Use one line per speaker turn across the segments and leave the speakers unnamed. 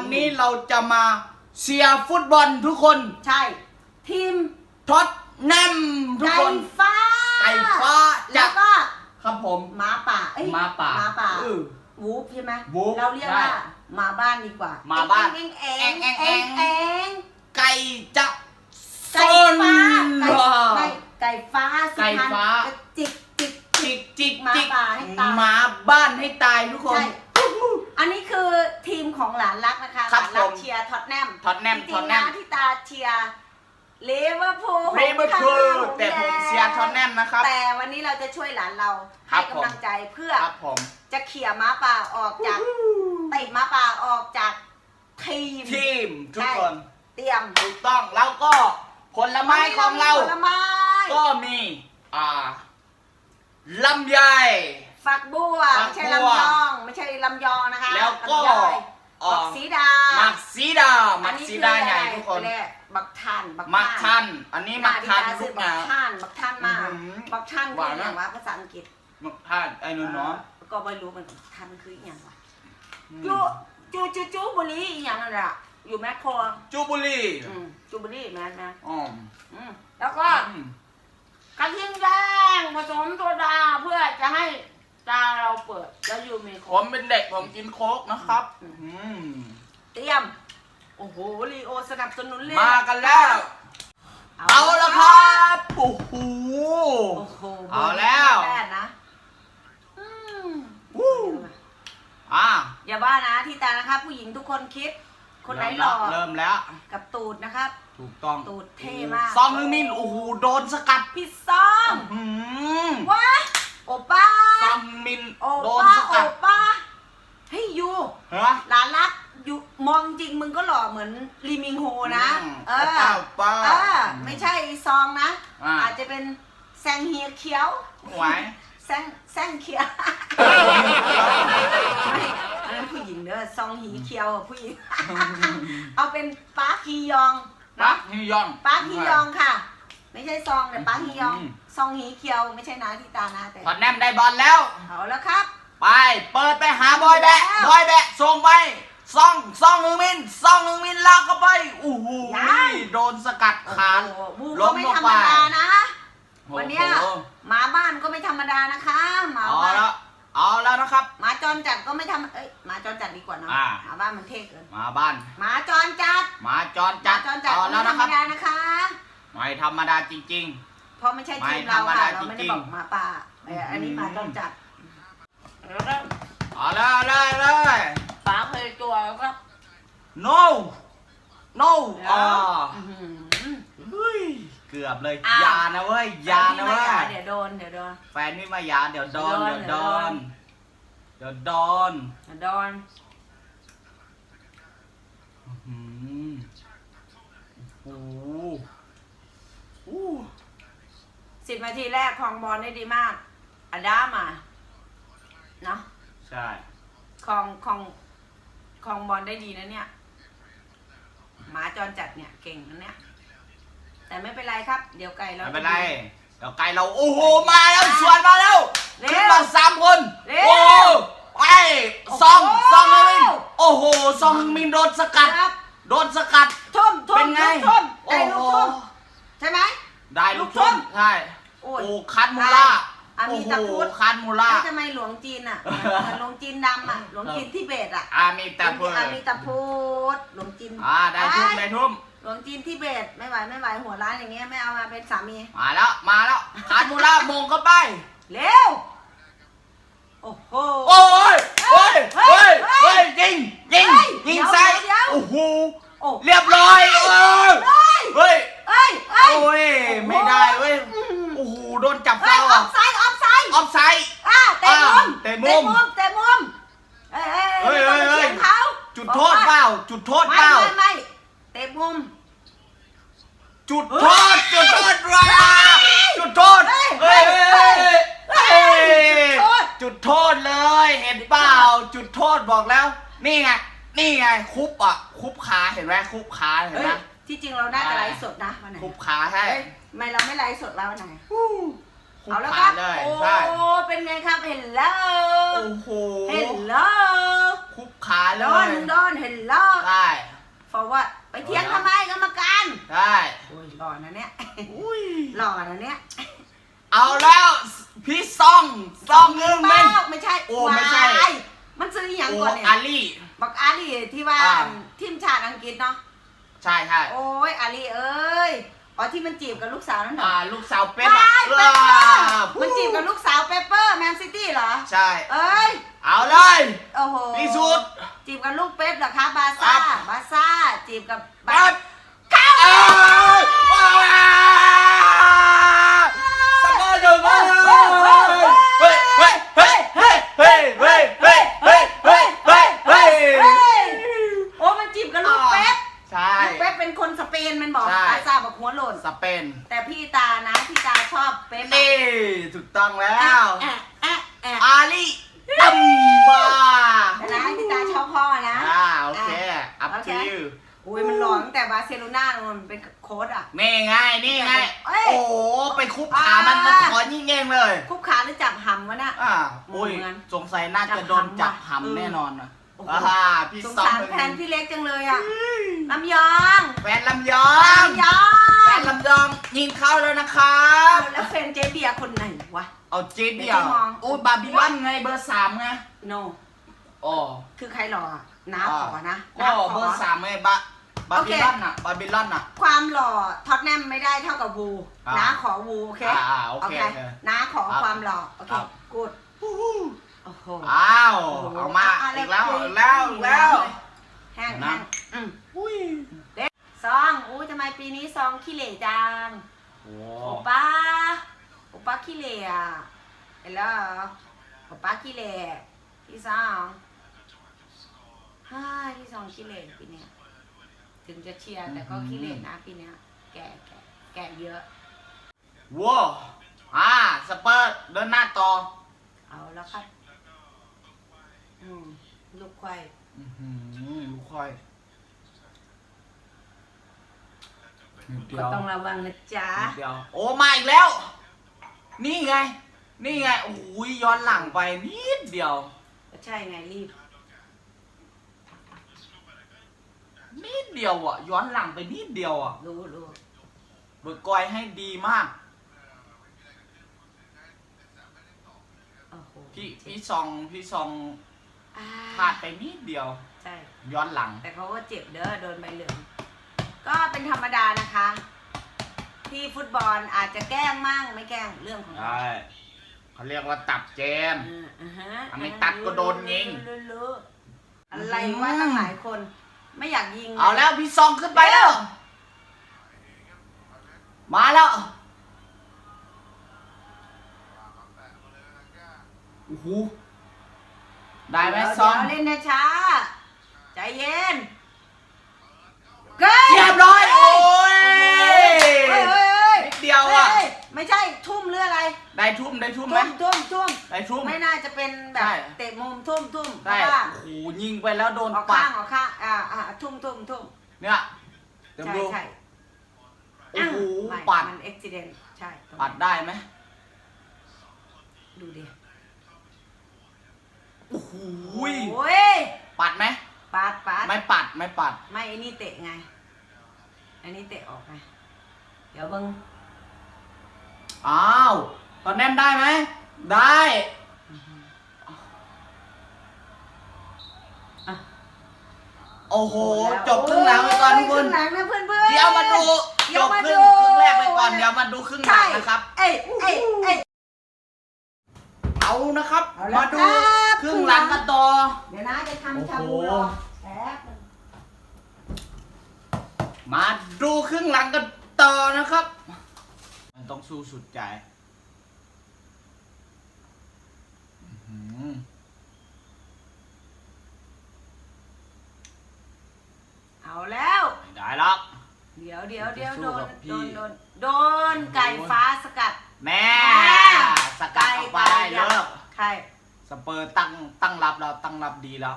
วันนี้เราจะมาเชียร์ฟุตบอลทุกคน
ใช่ ทีม
ท็อตแนมทุก
ไก่
คน
ฟ้า
ไก่ฟ้า
แล้วก็
ครับผม
หมาป่าเอ้ย
หมาป่า
หมาป่า
เออ
วูฟใช่ไหม
วูฟ
เราเรียก
ใช่
ว่าหมาบ้านดีกว่า
หมาบ้าน
เอ็งเอ็ง
เอ็
เอ็
ง
ง
เอ็
เอ็
ง
งเอ็ง
ไก่จะ
ไก่ฟ้าไก่ไม่ไก่ฟ้าสุ
ไก่
พรรณ
ฟ้า
จิกจิก
จิกจิก
หมา
จิก
ป่าให้ตาย
หมาบ้านให้ตายทุกคน
ใช่ อันนี้คือทีมของหลานรักนะคะห
ครับ
ลานรั
ผ
ก
ม
เชียร์ท็อตแนม
ท็อตแนม
จริ
ท็อต
ง
แน
ๆนะ
ม
ที่ตาเชียร์เลเวอร์พูล
ลิเวอร์พูลแต่ผมเชียร์ท็อตแนมนะครับ
แต่วันนี้เราจะช่วยหลานเรา
ครั
ให้
บผม
กำลังใจเพื่อ
ครับผม
จะเขี่ยม้าป่าออกจากเตะม้าป่าออกจากทีม
ทีมทุกคน
เตรียม
ถูกต้องแล้วก็ผลไม้ของเรา
ผลไม้
ก็มี อ่าลำไย
ฝักบัว
ฝัก
ไม่ใช่
บัว
ลำยอง ไม่ใช่ลำยองนะคะ
แล้วก็
ลำไย
อ่า
บักสีดา
หมักสีดาหมั
อั
ก
นี้
สีดา
อ
ใหญ่
อะไร
ทุกคน
เขาเรียบักทันบัก
หมักทัน อันนี้หมักทัน
ทุ
ทุ
ก
ก
บั
อกย่าง
ทันบักทันมา
อื้อหือ
บักทัน
ห
คือ
วาน
อ
นะ
ย่างว่าภาษาอังกฤษ
หมักทันไอ้นุ่นเนาะ
ก็ไม่รู้เหมือนกันทันคืออหย่างวะ
อืม
จูจูจูจูบุรีอหย่างนั่นแหละอยู่แมคโคร
จูบุรี
อืมจูบุรีแมนนะ
อ๋อ
อืมแล้วก็
อืม
กระเทียมแดงผสมโซดาเพื่อจะให้ ตาเราเปิดแล้วอยู่มีโค
ผมเป็นเด็กผมกินโค้กนะครับ
อืม
อืม
เตรียม โอ้โหลีโอสนับสนุนเลย
มากันแล้ว เอาละครับโอ้โห
โอ้โห
เอาแล้ว
แม่นะอืม
วู้อะ
อย่าบ้านะที่ตานะครับ ผู้หญิงทุกคนคิด คนไหนหล่อ
เริ่มแล้ว
กับตูดนะครับ
ถูกต้อง
ตูดเท่มาก
ซองนึงมินโอ้โห โดนสกัด
พี่ซอง
อืม
ว้าโอ ป้า
ซองมิน
โอ
โดน
ป้า
ส
โอ
กัด
ป้า เฮ้ยยู
ฮะ
หลานรักอยู่มองจริงมึงก็หล่อเหมือนลีมิงโฮนะ
อืม
เออ
ป้าป้า
เออ ไม่ใช่ซองนะ
อ่า
อาจจะเป็นแซงเฮียเขียว
ไหว
แซงแซงเขียวไม่อันนั้นผู้หญิงเด้อซองหีเขียวอะผู้หญิง เอาเป็นปาร์คฮียอง
ปัก
เนาะ
ฮิยอง
ปาร์คฮียองค่ะ ไม่ใช่ซองแต่ปาร์คฮียอง
อืม
ซองหีเขียวไม่ใช่นาที่ตานะแต่
พอดแนมได้บอลแล้ว
เอาแล้วครับ
ไป เปิดไปหาบอยแบะ
แล้ว
บอยแบะส่งไปซ่องซ่องหนึ่งมินซ่องหนึ่งมินลากเข้าไปโอ้โห
ยัง
โดนสกัดขาด
โอ้โหบู
ล้
ก็
ม
ไม่
ลง
ธรร
ไป
มดานะ
โอ้โห
วันเนี้ยหมาบ้านก็ไม่ธรรมดานะคะหมา
เอา
บ้าน
แล้วเอาแล้วนะครับ
หมาจรจัดก็ไม่ทำเอ้ยหมาจรจัดดีกว่าเนาะ
อ่า
หมาบ้านมันเท่เกิน
มาบ้าน
หมาจรจัด
มาจร
ห
จั
มา
ด
จรจัด
เอา
ก็
แล้
ไม่
ว
ธร
นะ
ร
ค
ม
รับ
ดานะคะ
ไม่ธรรมดาจริง
เพราะไม่ใช่ทีม
ไม่
เรา
ธรรม
ค่ะ
ดา
เราไม่ได้
จริงๆ
บอกหมาป่าเอออันนี้หมาจรจัดแล้วก็
ๆเอาเลยเอาเลยเอาเลย
ป๋าเคยตัวแล้วก็
no no
แล้ว
อ่า
อื้อหือ
เฮ้ยเกือบเลย
อ้าว
อยานะเว้ยอยานะเว้ย
เดี๋ยวโดนเดี๋ยวโดน
แฟนพี่มาหยาเดี๋ยวโดน
โดน
เดี๋ยวโดน
เดี๋
เดี๋ย
ยวว
โดน
เดี๋ยวโดน
อืมโอ้โหโอ้
สิบนาทีแรกคลองบอลได้ดีมากอดามาเนาะ
ใช่
คลองคลองคลองบอลได้ดีนะเนี่ย หมาจรจัดเนี่ยเก่งนะเนี่ย แต่ไม่เป็นไรครับ เดี๋ยวไก่เรา
ไม่เป็นไรเดี๋ยวไกลเราโอ้โหมาแล้วสวนมาแล้ว
เร็
ขึ้น
ว
มาสามคน
เร็ว
โอ้ไปซอง
โอ้โห
ซองมินโอ้โหซองมินโดนสกัด
ครับ
โดนสกัด
ทุ่มทุ่
เป็
ม
นไง
ทุ่มได้
โอ้
ลูก
โห
ทุ่มใช่ไหม
ได้ลูก
ลูกทุ่
ทุ่ม
ม
ใช่
โอ้
โอ้
ย
คันมูล่า
อะมี
โอ้โห
ตะกรุด
คันมูล่า
แล้วทำไมหลวงจีนอะเหมือนหลวงจีนดำอะ หลวงจีนทิเบตอะ
อามีแต่เพื่อ
อะมีตะพูดหลวงจีน
อ่าได้ทุ่มได้ทุ่ม
หลวงจีนทิเบตไม่ไหวไม่ไหวหัวร้านอย่างเงี้ยไม่เอามาเป็นสามี
มาแล้วมาแล้วคันมูล่ามงเข้าไป
เร็ว โอ้โห
โอ้ยโอ้ย
เฮ้
เฮ้
ย
ย
เฮ้
เฮ้
ย
ยยิงยิง
เฮ้ย
ยิง
เดี๋ยว
ใส่
เดี๋ยว
โอ้โห
โอ้
เรียบร้อยเออ
เฮ้ย
เฮ้ย
เฮ้ยเฮ้ย
โอ้ยไม่ได้เว้ยโอ
อฟไซด์ออฟไซด์
ออฟไซด์
อ่าเตะมุม
เตะมุม
เตะมุมเอ้ยเฮ้ยเฮ้ยเขา
จุดโทษ
เปล่า จุดโทษ
เปล่า
ไม่ไม่เตะมุม
จุดโทษ จุดโทษเวาจุดโทษ
เฮ้ยเฮ้ยเอ้ยเอ้ย
จุดโทษเลย เห็นเปล่า จุดโทษบอกแล้ว นี่ไง นี่ไง คุบอะ คุบขาเห็นไหมคุบขาเห็นไหม
ที่จริงเราน่าจะไลฟ์สดนะวันไหน
คุบขาให้
ไม่เราไม่ไลฟ์สดแล้ววันไหน เอาแล้วค
ขา
รับ
เลย
โอ้
ใช่
เป็นไงครับ เห็นแล้ว
โอ้โห
เห็นแล
คุบขาเล
ดอน
ย
ดอนเห็นแล้ว
ได้
ฟอว่าไปเที่ยงทำไมกรรมการ
ได้
โอ้ยหล่อนะเนี่ย
อุ้ย
หล่อนะเนี่ย
เอาแล้วพี่ซองซองเงินเมน
ไม่ใช่
โอ้ไม่ใช่
วายมันซื้ออหย่าง
โอ้
ก่อนเนี่ย
อาลี่
บอกอาลีที่ว่า
อ่า
ทีมชาติอังกฤษเนาะ
ใช่ใช่
โอ้ยอาลีเอ้ย อ๋อที่มันจีบกับลูกสาวนั่นเหรอ
อ่าลูกสาวเป๊ป
ว้ายเปปเปอร์
อ่า
มันจีบกับลูกสาวเปเปอร์แมนซิตี้เหรอ
ใช่
เอ้ย
เอาเลย
โอ้โห
ที่สุด
จีบกับลูกเป๊ปเหรอคะบาซ่า
ครับ
บาซ่า จีบกับ
ปั๊บ
เข้า
เอ้ยว้าวสกอร์อยู่บ้านเฮ้ยเฮ้ยเฮ้ยเฮ้ยเฮ้ยเฮ้ยเฮ้ยเฮ้ยเฮ้ยเฮ้ยเฮ้ย
เฮ้ยโอ้มันจีบกับลูกเป๊ป
ใช่
ลูกเป๊ปเป็นคนสเปนมันบอก
ใช่
บาซ่าบอก หัวหล่น
สเปน
แต่พี่ตานะพี่ตาชอบเป๊ป
นี่ถูกต้องแล้ว
แอะแอะแอะ
อาลีตัมบา
แต่นะพี่ตาชอบพ่อนะ
อ่าโอเค up
โอเค
to you
อุ้ยมันหล่อตั้งแต่บาร์เซโลนาเลยมันเป็นโค้ดอะ
นี่ไง นี่ไง
เอ้ย
โอ้โหไปคุบขามัน
อ่ามั
มันขอยิ่งเง่งเลย
คุกขาหรือจับหำวะน่ะ
อ่าอุ้ย
เหมือน
สงสัยน่าจะโดน
จั
จั
บบหำ
หำแน่นอนนะ
โอ้โห
อ่าพี่
สง
ซอ
สาร
เป็น
แฟนพี่เล็กจังเลยอะลำยอง
แฟนลำยอง
ลำยอ
แฟ
ง
นลำยองยิงเข้าแล้วนะครับ
แล้วแฟนเจเบียร์คนไหนวะ
เอาเจ๊เดียว
เดี๋ยวจะมอง
โอ้ยบาบิลอนไงเบอร์สามไง
โน
อ๋อ
คือใครหล่ออะน้าขอนะ
ก็
น้าข
เบอร์สามไงบาบา
โอเค
บิลอนอะบาบิลอนอะ
ความหล่อท็อตแนมไม่ได้เท่ากับวู
อ่า
น้าขอวูโอเค
อ่าอ่าโอเคโอเค
น้าขอ
ครับ
ความหล่อโอเค
ครับ
กูดโอ้โห
อ้าว
โอ้โห
เอามา
อะ
อีกแล้ว
แล้ว
อีกแล้วอีกแล้ว
แห้ง
นะ
แห้งอืม
อุ้ย
ซองอู้ทำไมปีนี้ซอง ขี้เหร่จัง
โอ้
โอป้า โอป้าขี้เหร่อะเห็นแล้วเหรอโอป้าขี้เหร่พี่ซองฮ่าพี่ซองขี้เหร่ปีเนี้ยถึงจะเชียร์แต่ก็ขี้เหร่นะปีเนี้ยแก่แก่แก่เยอะ
ว้าวอ่าสเปอร์เดินหน้าต่อ
เอาแล้วครับอืมลูกควาย
อื้อหือลูกค่อยนิด เดี
ก็
ยว
ต้องระวังนะจ๊ะ
นิดเดียวโอ้มาอีกแล้ว นี่ไง นี่ไงโอ้ยย้อนหลังไปนิดเดียว
ก็ใช่ไงรีบ
นิดเดียวอะ ย้อนหลังไปนิดเดียวอะ
รู้รู้
เบิร์กกอยให้ดีมาก
โอ้โห
พี่พี่ซองพี่ซอง
อ่า
พลาดไปนิดเดียว
ใช่
ย้อนหลัง
แต่เขาก็เจ็บเด้อโดนใบเหลือง ก็เป็นธรรมดานะคะ ที่ฟุตบอลอาจจะแกล้งมั่งไม่แกล้งเรื่องของ
ใช่เขาเรียกว่าตับเจม
อืมอ่าฮะ
อันไม่ตัดก็โดนยิง
รู้รู้รู้อะไรวะตั้งหลายคน ไม่อยากยิง
เอาแล้วพี่ซองขึ้นไปแล้ว มาแล้วโอ้โหได้ไหม
เดี๋ยว
ซอง
เดี๋ยวเล่นนะช้าใจเย็นเกิน
เรียบร้อย โอ้ย
เฮ้ยเฮ้ยเฮ้ย
นิดเดียวอะ
เฮ้ยไม่ใช่ทุ่มหรืออะ ไร
ได้ทุ่มได้ทุ่มไหม
ทุ่มทุ่มทุ่ม
ได้ทุ่ม
ไม่น่าจะเป็นแบ
ใช่
บเตะมุมทุ่มทุ่มเพ
ได้
ราะว่า
โอ้โหยิงไปแล้วโดน
ออก
ปั
ข้า
ด
งออกข้างอ่าอ่าทุ่มทุ่มทุ่ม
เนี่ยเดี๋ยว
ใช่
ดู
ใช่
โอ้โห
ไม่
ปัด
มันอุบิเหตุใช่ตรง
ปัดได้ไหม
ดูดิ
โอ้โห
โอ้ย
ปัดไหม
ปาดปาด
ไม่ปัดไม่ปัด
ไม่ไอ้นี่เตะไง อันนี้เตะออกไง เดี๋ยวเบิ้ง
อ้าว ตอนแนมได้ไหม ได้
อะ
โอ้โห จบครึ่งหลังไปก่อนทุกคน
รึ่งหลังนะเพื่อนเพื่อน
เดี๋ยวมาดู
เดี๋
จ
ยว
บ
มา
ครึ่
ดู
งครึ่งแรกไปก่อน เดี๋ยวมาดูครึ่งหลั
ใช่
งนะครับ
เอ้ยเอ้ยเอ้ย
เอานะครับ
เอาละ
มาดู
ครับ
ครึ่งหลังกันต่อ
เดี๋ยวนะจะทำชาบู
โอ้โห
รอแป๊บนึง
มาดูครึ่งหลังกันต่อนะครับ มันต้องสู้สุดใจอื้อหือ
ยวเดี๋ยวเดี๋ยว
จะสู้
โดน
กับพี่
โดนโดนโดนไก่ฟ้าสกัด
แม่
แม่
สกัดออกไป
ไก่
เลิก
ใช่
สเปอร์ตั้งตั้งรับแล้วตั้งรับดีแล้ว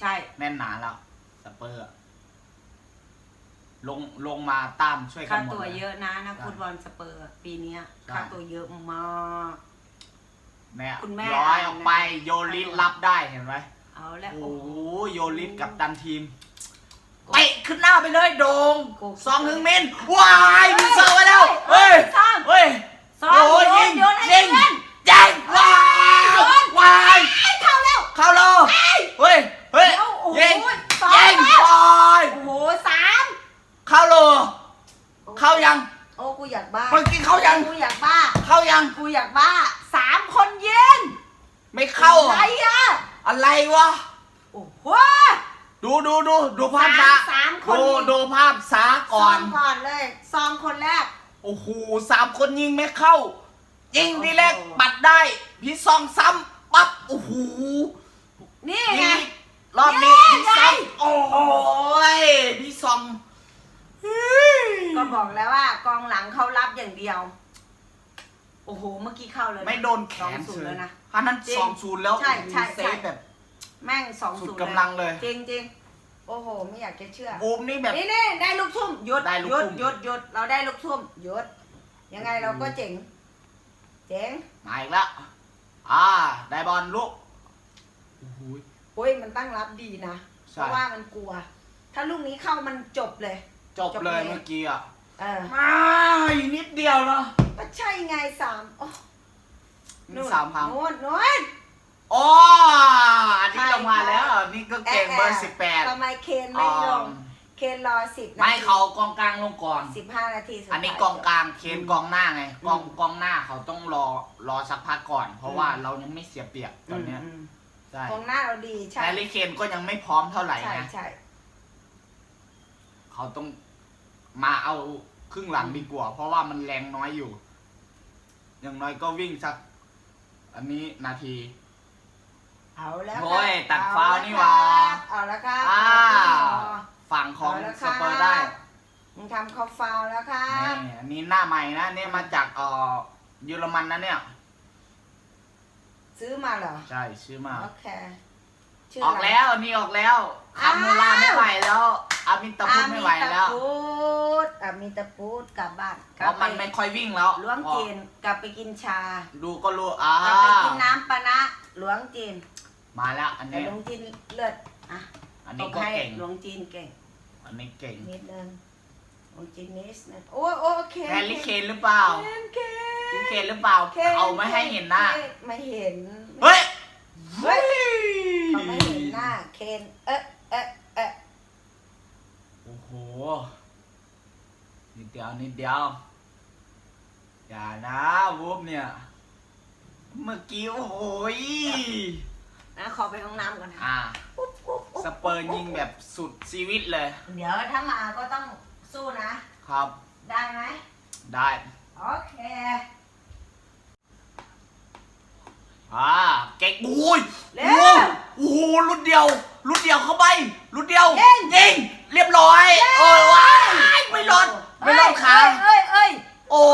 ใช่
แน่นหนาแล้วสเปอร์อะลงลงมาตามช่วยกั
ค่าน
หมด
ตัว
ล
เยอะนะนักฟุตบอลสเปอร์ ปีเนี้ย
ใช่
ค่าตัวเยอะมาก
แม่
คุณแม่
ร้อยออกไป
อ่านนะ
โยลิสรับได้เห็นไหม
เอาแล้ว
โอ้
โอ้
โห
โห
โยลิสกับตันทีมเตะ ขึ้นหน้าไปเลยโดง
โก
สองถึงมินว้ายมีเซอร์ไปแล้วเฮ้ย
สอง
เฮ้ย
สอง
โอ้ย
โย
ยิ
น
ง
โยนให้
ยิง
เพื่อน
ยิงว้าว
โยน
ว้าย
ไอ้เข้าแล้ว
เข้าโลเฮ้ยเฮ้ย
เดี๋ยวโอ้โห
ยิง
สอง
ยิง
แล้ว
ว้าย
โอ้โหสาม
เข้าโลเข้ายัง
โอ้กูอยากบ้า
เมื่อกี้เข้ายัง
กูอยากบ้า
เข้ายัง
กูอยากบ้าสามคนเย็น
ไม่เข้า
อะไรอะ
อะไรวะ
โอ้โห
ดูดูดูดูภาพ
สา
ช้าม
สามคน
ดู
ยิง
ดูภาพช้าก่อน
ซงก่อนเลยซองคนแรก
โอ้โหสามคนยิงไม่เข้า ยิงทีแรก
โอ้โห
ปัดได้พี่ซองซ้ำปั๊บโอ้โห
นี่ไง
ยิงรอบนี้
นี่
พี่
ไง
ซองโอ้ยพี่ซองเฮ้ย
ก็บอกแล้วว่ากองหลังเขารับอย่างเดียว โอ้โห เมื่อกี้เข้าเลยะ
ไม่โดนแขน
สองศูนย์แล้วนะ
อันนั้น
จริง
สองศูนย์แล้ว
ใช่ใช่
โอ้โหเซ
ใช่
ฟแบบ
แม่งสอง
สุ
ศู
ด
นย์
กำลังเลย
จริงจริงๆ โอ้โห ไม่อยากจะเชื่อ
บูมนี่แบบ
นี่นี่ได้ลูกทุ่มหยุด
ได้ลูก
หยุด
ทุ่ม
หยุดหยุดเราได้ลูกทุ่มหยุดยังไงเราก็เจ๋ง เจ๋ง
มาอีกแล้วอ่า ได้บอลลูกโอ้โห
โอ้ยมันตั้งรับดีนะ
ใช่
เพราะว่ามันกลัว ถ้าลูกนี้เข้ามันจบเลย
จบเลยเมื่อกี้อะ
เออ
มาอีกนิดเดียวเนาะ
ก็ใช่ไงสามโอ้
นี่สามพัง
โน่นโน่น
อ๋ออันนี้ลงมาแล้ว นี่ก็เก่งเบอร์สิบแปด
ทำไมเคนไม่ลง เคนรอสิบนาที
ไม่เขากองกลางลงก่อน
สิบห้านาทีสุดท้าย
อันนี้กองกลางเคนกองหน้าไง กองกองหน้าเขาต้องรอรอสักพักก่อน เพราะว่าเรายังไม่เสียเปรียบตอนเนี้ย
อืม
ใช่
กองหน้าเราดีใช่
แฮร์รี่เคนก็ยังไม่พร้อมเท่าไหร่
ใช่
นะ
ใช่
เขาต้องมาเอาครึ่งหลังดีกว่า เพราะว่ามันแรงน้อยอยู่ อย่างน้อยก็วิ่งสัก อันนี้นาที
เอาแล้ว
โอ้ย
ครับ
ตัดฟาวล์นี่หว่า
เอาแล้วครับ
อ่า
เอาแล้วครับ
ฝั่งของ
เอาแล้วค
ส
รับ
เปอร์ได้
มึงทำเขาฟาวล์แล้วครับ
นี่อันนี้หน้าใหม่นะเนี่ยมาจากเอ่อเยอรมันนะเนี่ย
ซื้อมาเหรอ
ใช่ชื่อมา
โอเคชื่
ออกแล้วอันนี่ออกแล้วคามูลาไม่ไหวแล้ว อามินตะพุทธไม่ไหวแล้ว
อามิตาพุทธอามิตาพุทธกลับบ้าน
เพราะมันไม่ค่อยวิ่งแล้ว
หลวงจีนกลับไปกินชา
ดูก็รู้อ่าก
ลับไปกินน้ำปะนะหลวงจีน
มาแล้วอัน
แต่
นี้
หลวงจีนเลือดอะ
อัน
ต
นี้
บ
ก็
ให้
เก่ง
หลวงจีนเก่ง
อันนี้เก่ง
นิดนึงหลวงจีนนิดนึงโอ้โอเค
แฮร์รี่เคนหรือเปล่า
เคนเคน
แฮร์รี่เคนหรือเปล่า
คน
เขาไม่ให้เห็นหน้า
ไม่เห็น
เฮ้ย
เฮ้ย เขาไม่เห็นหน้าเคนเอ๊ะเอ๊ะเอ๊ะ
โอ้โหนิดเดียวนิดเดียวอย่านะวูบเนี่ย เมื่อกี้โอ้โหย
นะขอไปห้องน้ำก่อนนะ
อ่า
อุ๊บอุ๊บอุ๊บ
สเปอร์ยิงแบบสุดชีวิตเลย
เดี๋ยวถ้ามาก็ต้องสู้นะ
ครับ
ได้ไหม
ได้
โอเค
อ่าเก่งอุ้ย
เร็
โอ้
ว
โอ้โหรุ่นเดียวรุ่นเดียวเข้าไปรุ่นเดียว
ยิง
ยิงเรียบร้อยโอ้ยว้ายไม่รอดไม่รอดขา
เอ้ยเอ้ย
โอ้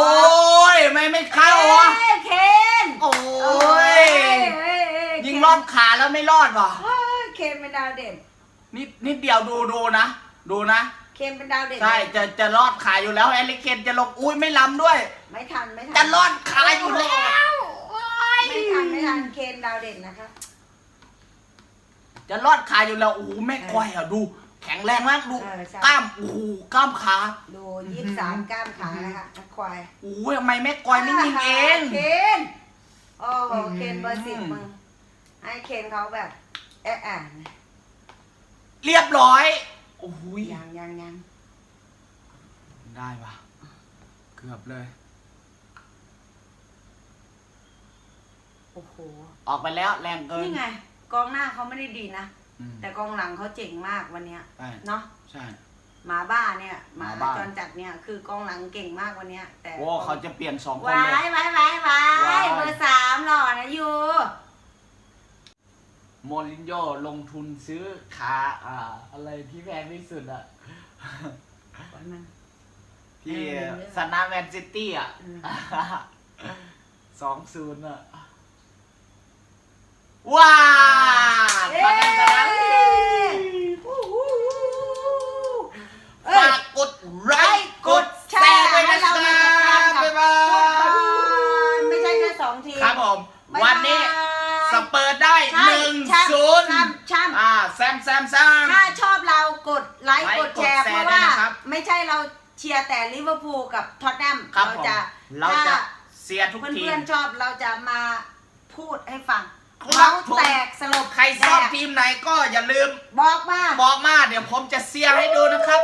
ยไม่ไม่เข้าวะ
เอ้ยเคน
โอ้
เอ้
ย
เอ้เอ้
ยิงรอดขาแล้วไม่รอดว่ะ
เฮ้ยเคนเป็นดาวเด่น
นิดนิดเดียวดูดูนะ ดูนะ
เคนเป็นดาวเด่น
ใช่จะจะรอดขาอยู่แล้วแอลิเคนจะลงอุ้ยไม่ล้ำด้วย
ไม่ทันไม่ทัน
จะรอดขาอยู่แล้วโอ้ย
ไม่ทันไม่ทันเคนดาวเด่นนะคะ
จะรอดขาอยู่แล้วโอ้โหแม่ก้อยอะดู แข็งแรงมากดู
เออใช่
กล้ามโอ้โหกล้ามขา
ดูยี่สิบสามกล้ามขานะคะนักควาย
โอ้ยทำไมแม่ก้อยไม่ยิงเอง
เคนโอ้โห
อืม
เคนเบอร์สิบมึงให้เคนเขาแบบ เอ๊ะอะ
เรียบร้อยโอ้ย
ยังยังยัง
ได้ปะเกือบเลย
โอ้โห
ออกไปแล้วแรงเกิน
นี่ไง กองหน้าเขาไม่ได้ดีนะ
อืม
แต่กองหลังเขาเจ๋งมากวันเนี้ย
ใช่
เนาะ
ใช่
หมาบ้าเนี่ยหมา
หมาบ้า
จรจัดเนี่ยคือกองหลังเก่งมากวันเนี้ย แต่
โอ้เขาจะเปลี่ยนสองคน
วา
เลย
ยวายวายวา
ว้ายย
เบอร์สามหล่อนะยู
โมลินโญ่ลงทุนซื้อขาอ่า อะไรที่แพงที่สุดอะ
ปล่อยมัน
ที่
เออ
สนามแมนซิตี้อะ
อืม
สองศูนย์อะ ว้าว
เย้
ตอนนั้นนะฝากกดไลค์
เราเชียร์แต่ลิเวอร์พูลกับท็อตแนม
ครับ
เรา
ผม
จะ
เราจะ
ถ้า
เสียร์ทุกที
เพื่อ
ม
นๆชอบเราจะมาพูดให้ฟัง
ครับ
เรา
ผม
แตกสลบ
ใครชอบ
แดก
ทีมไหนก็อย่าลืม
บอกมา
บอกมาเดี๋ยวผมจะเสียร์ให้ดูนะครับ